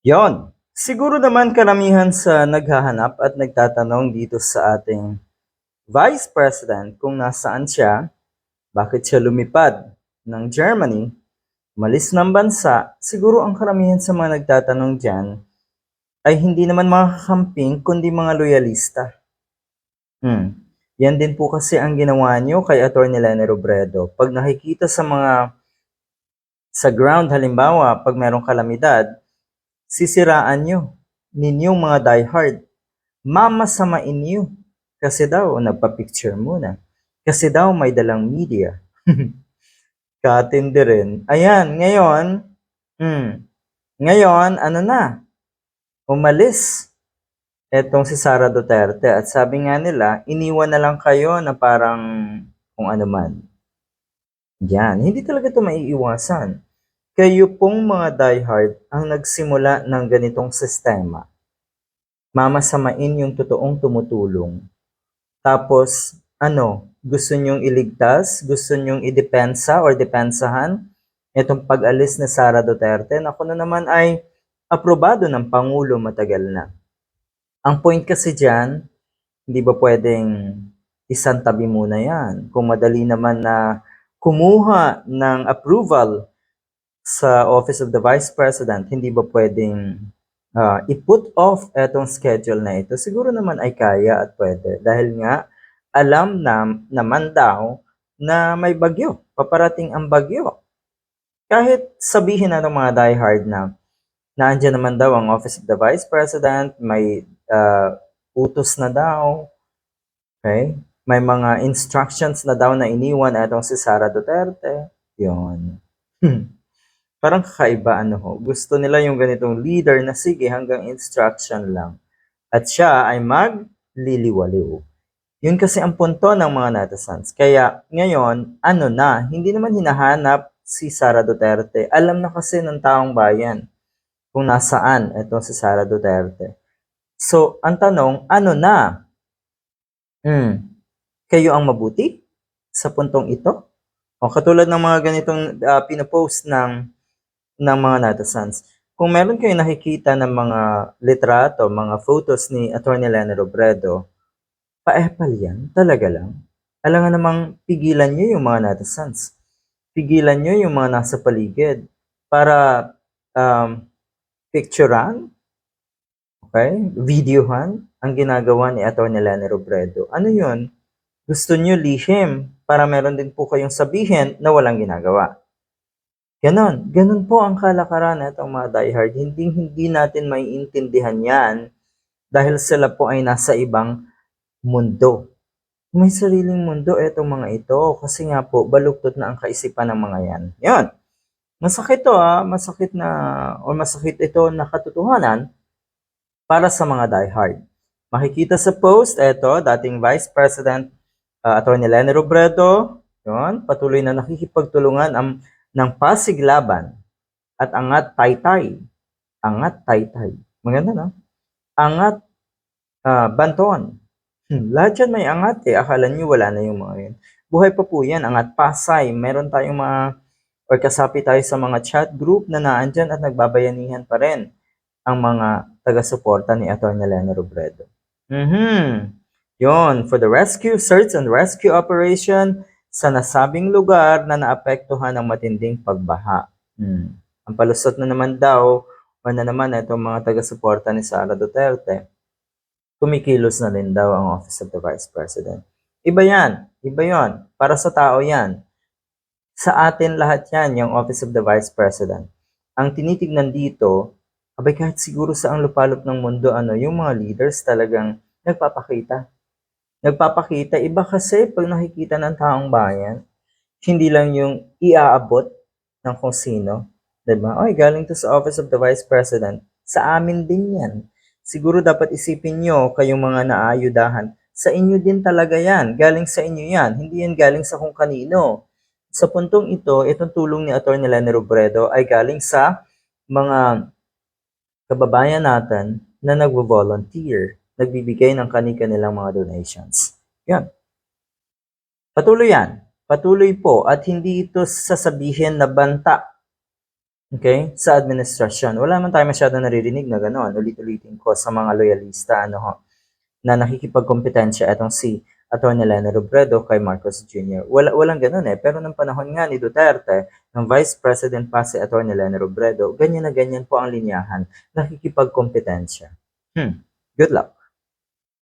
Yon. Siguro naman karamihan sa naghahanap at nagtatanong dito sa ating Vice President kung nasaan siya, bakit siya lumipad ng Germany, malis ng bansa, siguro ang karamihan sa mga nagtatanong dyan ay hindi naman mga kakamping kundi mga loyalista. Hmm. Yan din po kasi ang ginawa niyo kay Atty. Lene Robredo. Pag nakikita sa mga sa ground halimbawa, pag merong kalamidad, sisiraan nyo ninyong mga diehard. Mamasamain nyo. Kasi daw, nagpa-picture muna. Kasi daw, may dalang media. Katindi rin. Ayan, ngayon, hmm, ngayon, ano na, umalis etong si Sara Duterte. At sabi nga nila, iniwan na lang kayo na parang kung ano man. Yan, hindi talaga ito maiiwasan. Kayo pong mga diehard ang nagsimula ng ganitong sistema. Mamasamain yung totoong tumutulong. Tapos, ano, gusto nyong iligtas, gusto nyong idepensa or depensahan itong pag-alis ni Sara Duterte na kuno naman ay aprobado ng Pangulo matagal na. Ang point kasi dyan, hindi ba pwedeng isang tabi muna yan? Kung madali naman na kumuha ng approval sa Office of the Vice President, hindi ba pwedeng ah, i-put off etong schedule na ito? Siguro naman ay kaya at pwede. Dahil nga, alam na, naman daw na may bagyo. Paparating ang bagyo. Kahit sabihin na ng mga diehard na naandyan naman daw ang Office of the Vice President, may ah, utos na daw, okay? May mga instructions na daw na iniwan itong si Sara Duterte. Yun. Parang kakaiba ano ho. Gusto nila yung ganitong leader na sige hanggang instruction lang. At siya ay magliliwaliw. Yun kasi ang punto ng mga netizens. Kaya ngayon, ano na, hindi naman hinahanap si Sara Duterte. Alam na kasi ng taong bayan kung nasaan itong si Sara Duterte. So, ang tanong, ano na? Hmm, kayo ang mabuti sa puntong ito? O katulad ng mga ganitong uh, pinopost ng ng mga netizens. Kung meron kayong nakikita ng mga litrato, mga photos ni Atty. Lene Robredo, pa-epal yan, talaga lang. Alam namang pigilan nyo yung mga netizens. Pigilan nyo yung mga nasa paligid para um, picturean, okay, videohan ang ginagawa ni Atty. Lene Robredo. Ano yun? Gusto nyo lihim para meron din po kayong sabihin na walang ginagawa. Ganon. Ganon po ang kalakaran itong mga diehard. Hindi, hindi natin maiintindihan yan dahil sila po ay nasa ibang mundo. May sariling mundo itong mga ito kasi nga po baluktot na ang kaisipan ng mga yan. Yan. Masakit to ah, masakit na o masakit ito na katotohanan para sa mga diehard. Makikita sa post, ito, dating Vice President uh, Atty. Lene Robredo, yun, patuloy na nakikipagtulungan ang ng Pasig Laban at Angat Taytay. Angat Taytay. Maganda na. Angat ah, Banton. Hmm, lahat yan may angat eh. Akala nyo wala na yung mga yun. Buhay pa po yan. Angat Pasay. Meron tayong mga or kasapi tayo sa mga chat group na naandyan at nagbabayanihan pa rin ang mga taga-suporta ni Atty. Lene Robredo. Mhm. Yon, for the rescue, search and rescue operation sa nasabing lugar na naapektuhan ng matinding pagbaha. Hmm. Ang palusot na naman daw, o na naman itong mga taga-suporta ni Sara Duterte, kumikilos na rin daw ang Office of the Vice President. Iba yan. Iba yon. Para sa tao yan. Sa atin lahat yan, yung Office of the Vice President. Ang tinitignan dito, abay kahit siguro sa ang lupalop ng mundo, ano, yung mga leaders talagang nagpapakita nagpapakita. Iba kasi pag nakikita ng taong bayan, hindi lang yung iaabot ng kung sino. Diba? Oy, galing to sa Office of the Vice President. Sa amin din yan. Siguro dapat isipin nyo kayong mga naayudahan. Sa inyo din talaga yan. Galing sa inyo yan. Hindi yan galing sa kung kanino. Sa puntong ito, itong tulong ni Atty. Lene Robredo ay galing sa mga kababayan natin na nagvo-volunteer nagbibigay ng kani-kanilang mga donations. Yan. Patuloy yan. Patuloy po at hindi ito sasabihin na banta Okay? Sa administrasyon. Wala man tayo masyado naririnig na gano'n. Ulit-ulitin ko sa mga loyalista, ano ho, na nakikipagkompetensya itong si Atty. Lena Robredo kay Marcos Jr. Wala, walang ganun eh. Pero nung panahon nga ni Duterte, ng Vice President pa si Atty. Lena Robredo, ganyan na ganyan po ang linyahan. Nakikipagkompetensya. Hmm. Good luck.